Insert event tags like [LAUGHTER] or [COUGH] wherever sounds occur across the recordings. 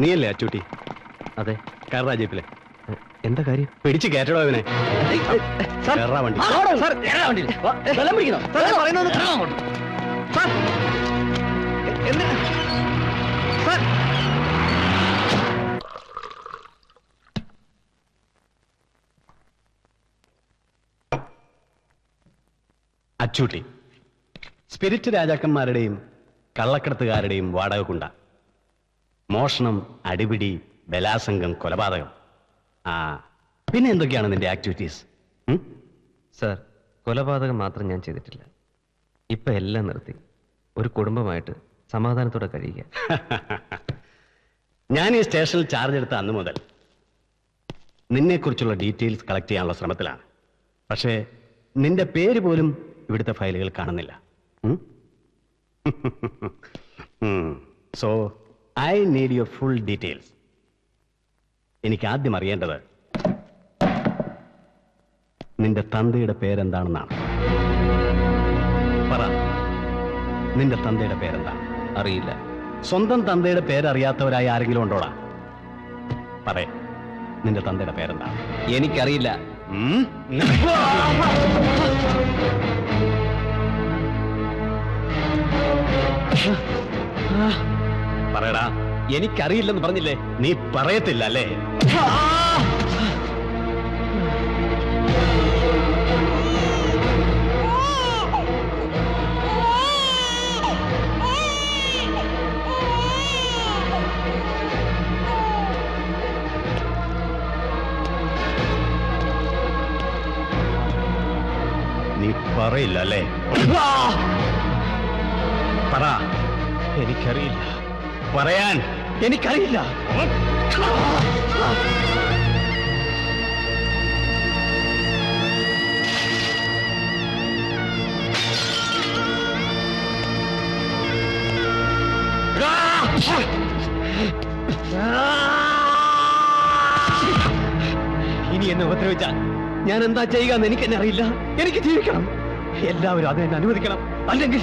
നീയല്ലേ അച്ചൂട്ടി? അതെ. കയറാ ജീപ്പിലെ എന്താ കാര്യം? പിടിച്ച് കയറ്റടോ അവനെ വണ്ടി. അച്ചൂട്ടി സ്പിരിറ്റ് രാജാക്കന്മാരുടെയും കള്ളക്കടത്തുകാരുടെയും വാടക കുണ്ട മോഷണം അടിപിടി ബലാസംഗം കൊലപാതകം. ആ പിന്നെ എന്തൊക്കെയാണ് നിന്റെ ആക്ടിവിറ്റീസ് സർ കൊലപാതകം മാത്രം ഞാൻ ചെയ്തിട്ടില്ല. ഇപ്പൊ എല്ലാം നിർത്തി. ഒരു കുടുംബമായിട്ട് സമാധാനത്തോടെ കഴിയുക. [LAUGHS] ഞാൻ ഈ സ്റ്റേഷനിൽ ചാർജ് എടുത്ത അന്ന് മുതൽ നിന്നെക്കുറിച്ചുള്ള ഡീറ്റെയിൽസ് കളക്ട് ചെയ്യാനുള്ള ശ്രമത്തിലാണ്. പക്ഷേ നിന്റെ പേര് പോലും ഇവിടുത്തെ ഫയലുകൾ കാണുന്നില്ല. So [LAUGHS] I need your full details എനിക്ക് ആദ്യം അറിയേണ്ടത് നിന്റെ തന്തയുടെ പേരെന്താണെന്നാണ്. പറ. നിന്റെ തന്തയുടെ പേരെന്താണ് അറിയില്ല. സ്വന്തം തന്തയുടെ പേരറിയാത്തവരായി ആരെങ്കിലും ഉണ്ടോടാ? പറ. നിന്റെ തന്തയുടെ പേരെന്താണ് എനിക്കറിയില്ല. ഉം? പറയടാ. എനിക്കറിയില്ലെന്ന് പറഞ്ഞില്ലേ? നീ പറയത്തില്ല അല്ലേ? നീ പറയില്ല അല്ലേ? പറ. എനിക്കറിയില്ല. പറയാൻ എനിക്കറിയില്ല. ഇനി എന്നെ ഉപദ്രവിച്ചാൽ ഞാൻ എന്താ ചെയ്യുക എന്ന് എനിക്ക് എന്നെ അറിയില്ല. എനിക്ക് ജീവിക്കണം. എല്ലാവരും അത് എന്നെ അനുവദിക്കണം. അല്ലെങ്കിൽ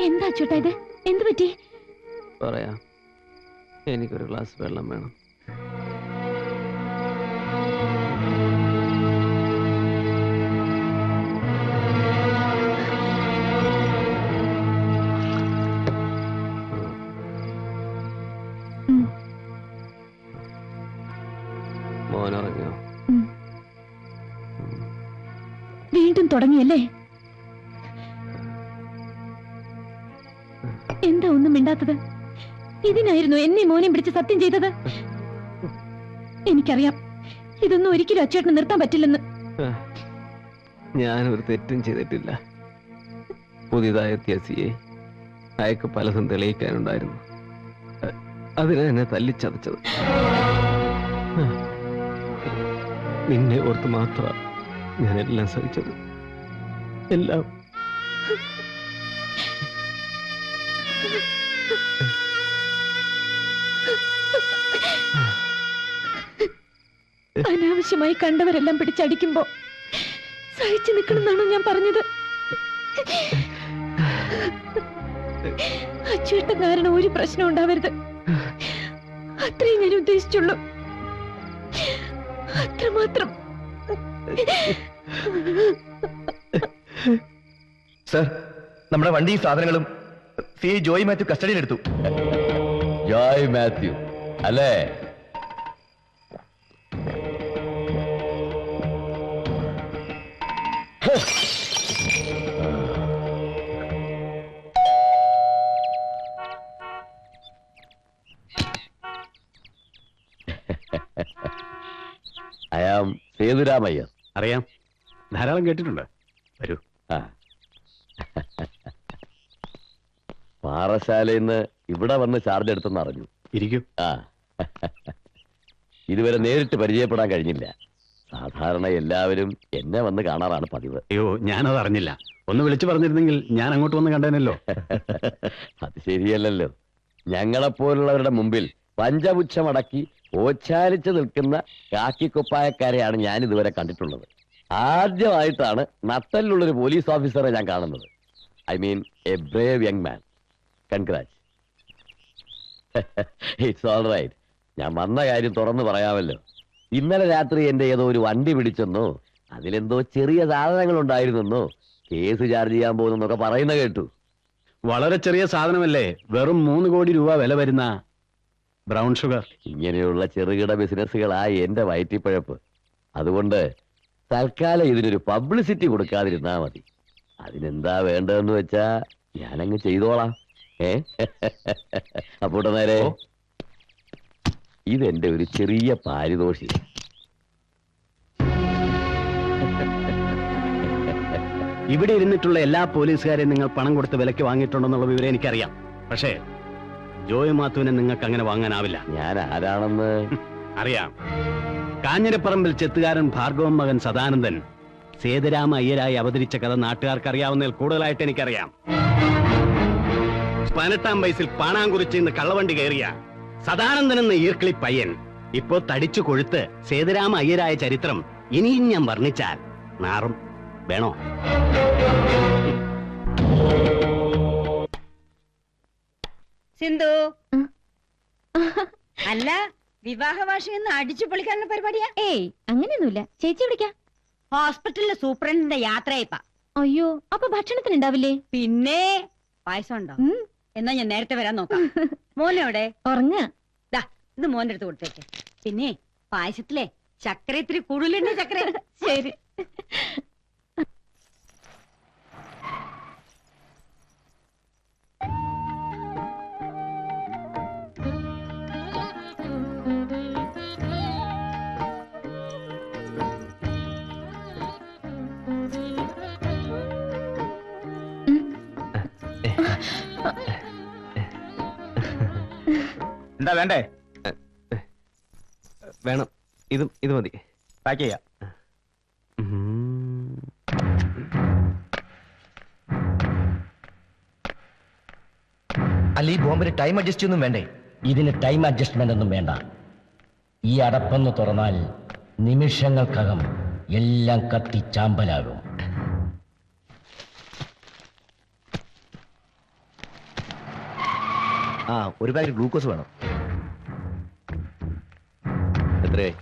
എന്താ ചേട്ടാ ഇത്? എന്ത് പറ്റി? പറയാ. എനിക്കൊരു ഗ്ലാസ് വെള്ളം വേണം. വീണ്ടും തുടങ്ങിയല്ലേ? എന്താ ഒന്നും മിണ്ടാത്തത്? ഇതിനായിരുന്നു എന്നെ മോനെ പിടിച്ച് സത്യം ചെയ്തത്. എനിക്കറിയാം ഇതൊന്നും ഒരിക്കലും അച്ചേട്ടന് നിർത്താൻ പറ്റില്ലെന്ന്. ഞാനൊരു തെറ്റും ചെയ്തിട്ടില്ല. പുതിയതായ ത്യസിയെ സിയെ അയക്ക് പലതും തെളിയിക്കാനുണ്ടായിരുന്നു. അതിനെ എന്നെ തല്ലിച്ചതച്ചത്. നിന്നെ ഓർത്ത് മാത്രമാണ് ഞാനെല്ലാം സഹിച്ചത്. എല്ലാം. അനാവശ്യമായി കണ്ടവരെല്ലാം പിടിച്ചടിക്കുമ്പോ സഹിച്ചു നിൽക്കണമെന്നാണോ ഞാൻ പറഞ്ഞത്? അച്ചുവേട്ടൻ കാരണം ഒരു പ്രശ്നം ഉണ്ടാവരുത്. അത്രയും ഞാൻ ഉദ്ദേശിച്ചുള്ളൂ. അത്രമാത്രം. സർ നമ്മുടെ വണ്ടിയും സാധനങ്ങളും സി ജോയ് മാത്യു കസ്റ്റഡിയിൽ എടുത്തു ജോയ് മാത്യു അല്ലേ? [LAUGHS] അയാം സേതുരാമയ്യ സേതുരാമയ്യർ. അറിയാം. ധാരാളം കേട്ടിട്ടുണ്ട്. വരൂ. പാറശാലയിൽ നിന്ന് ഇവിടെ വന്ന് ചാർജ് എടുത്തെന്ന് അറിഞ്ഞു. ഇരിക്കും. ആ. ഇതുവരെ നേരിട്ട് പരിചയപ്പെടാൻ കഴിഞ്ഞില്ല. സാധാരണ എല്ലാവരും എന്നെ വന്ന് കാണാറാണ് പതിവ്. അയ്യോ ഞാനത് അറിഞ്ഞില്ല. ഒന്ന് വിളിച്ചു പറഞ്ഞിരുന്നെങ്കിൽ ഞാൻ അങ്ങോട്ട് വന്ന് കണ്ടേനല്ലോ. അത് ശരിയല്ലല്ലോ. ഞങ്ങളെപ്പോലുള്ളവരുടെ മുമ്പിൽ പഞ്ചപുച്ഛമടക്കി ഓച്ചാലിച്ച് നിൽക്കുന്ന കാക്കിക്കുപ്പായക്കാരെയാണ് ഞാൻ ഇതുവരെ കണ്ടിട്ടുള്ളത്. ആദ്യമായിട്ടാണ് നട്ടലിലുള്ളൊരു പോലീസ് ഓഫീസറെ ഞാൻ കാണുന്നത്. I mean a brave young man congrat it's all right ഞാൻ വന്ന കാര്യം തുറന്നു പറയാമല്ലോ. ഇന്നലെ രാത്രി എന്റെ ഏതോ ഒരു വണ്ടി പിടിച്ചെന്നോ അതിലെന്തോ ചെറിയ സാധനങ്ങൾ ഉണ്ടായിരുന്നെന്നോ കേസ് ചാർജ് ചെയ്യാൻ പോകുന്നൊക്കെ പറയുന്ന കേട്ടു. വളരെ ചെറിയ സാധനമല്ലേ? വെറും മൂന്ന് കോടി രൂപ വില വരുന്ന ബ്രൗൺ ഷുഗർ ഇങ്ങനെയുള്ള ചെറുകിട ബിസിനസ്സുകളായി എന്റെ വയറ്റിപ്പഴപ്പ്. അതുകൊണ്ട് തൽക്കാലം ഇതിനൊരു പബ്ലിസിറ്റി കൊടുക്കാതിരുന്നാ മതി. അതിനെന്താ വേണ്ടതെന്ന് വെച്ചാ ഞാനങ്ങ് ചെയ്തോളാം. ഏ? [LAUGHS] അപ്പോട്ടെ നേരെ ഇതെന്റെ ഒരു ചെറിയ പാരിതോഷി ഇവിടെ ഇരുന്നിട്ടുള്ള എല്ലാ പോലീസുകാരെയും നിങ്ങൾ പണം കൊടുത്ത് വിലക്ക് വാങ്ങിയിട്ടുണ്ടെന്നുള്ള വിവരം എനിക്കറിയാം. പക്ഷേ ജോയ് മാത്തുവിനെ നിങ്ങൾക്ക് അങ്ങനെ വാങ്ങാനാവില്ല. ഞാൻ ആരാണെന്ന്? അറിയാം. കാഞ്ഞിരപ്പറമ്പിൽ ചെത്തുകാരൻ ഭാർഗവൻ മകൻ സദാനന്ദൻ. സേതുരാമ അയ്യരായി അവതരിച്ച കഥ നാട്ടുകാർക്ക് അറിയാവുന്നതിൽ കൂടുതലായിട്ട് എനിക്കറിയാം. പതിനെട്ടാം വയസ്സിൽ പാണാങ്കുറിച്ച് ഇന്ന് കള്ളവണ്ടി കയറിയ സദാനന്ദൻ എന്ന ഈർക്കിളി പയ്യൻ ഇപ്പോ തടിച്ചു കൊഴുത്ത് സേതുരാമ അയ്യരായ ചരിത്രം ഇനിയും ഞാൻ വർണിച്ചാൽ നാറും വേണോ? സിന്ധു. അല്ല വിവാഹ വാർഷികം അടിച്ചു പൊളിക്കാനുള്ള പരിപാടിയാ? ഏയ് അങ്ങനെയൊന്നുമില്ല. ചേച്ചി വിളിക്ക. ഹോസ്പിറ്റലിലെ സൂപ്രണ്ടിന്റെ യാത്രയപ്പാ. അയ്യോ അപ്പൊ ഭക്ഷണത്തിന് ഉണ്ടാവില്ലേ പിന്നെ പായസം ഉണ്ടോ എന്നാ ഞാൻ നേരത്തെ വരാൻ നോക്കാം. [LAUGHS] മോനെവിടെ? ഉറങ്ങ. ഇത് മോന്റെ അടുത്ത് കൊടുത്തേക്ക്. പിന്നെ പായസത്തിലെ ചക്കര ഇത്തിരി കൂടുതലുണ്ട് ചക്കര [LAUGHS] ശരി. എന്താ വേണ്ടേ? വേണം. ഇതും ഇത് മതി. പാക്ക് ചെയ്യാം. അല്ല ഈ ബോംബിന് ടൈം അഡ്ജസ്റ്റ് ഒന്നും വേണ്ടേ? ഇതിന് ടൈം അഡ്ജസ്റ്റ്മെന്റ് ഒന്നും വേണ്ട. ഈ അടപ്പൊന്ന് തുറന്നാൽ നിമിഷങ്ങൾക്കകം എല്ലാം കത്തി ചാമ്പലാകും. ആ ഒരു പാക്കറ്റ് ഗ്ലൂക്കോസ് വേണം. എത്രയായി?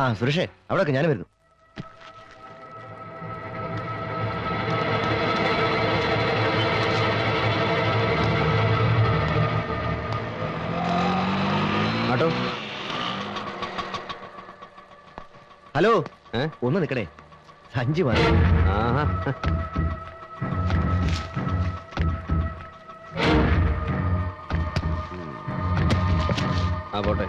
ആ സുരേഷേ അവിടെയൊക്കെ ഞാൻ വരുന്നു. ആട്ടോ. ഹലോ ഒന്ന് നിക്കണേ. സഞ്ചി മാറി. ആ പോട്ടെ.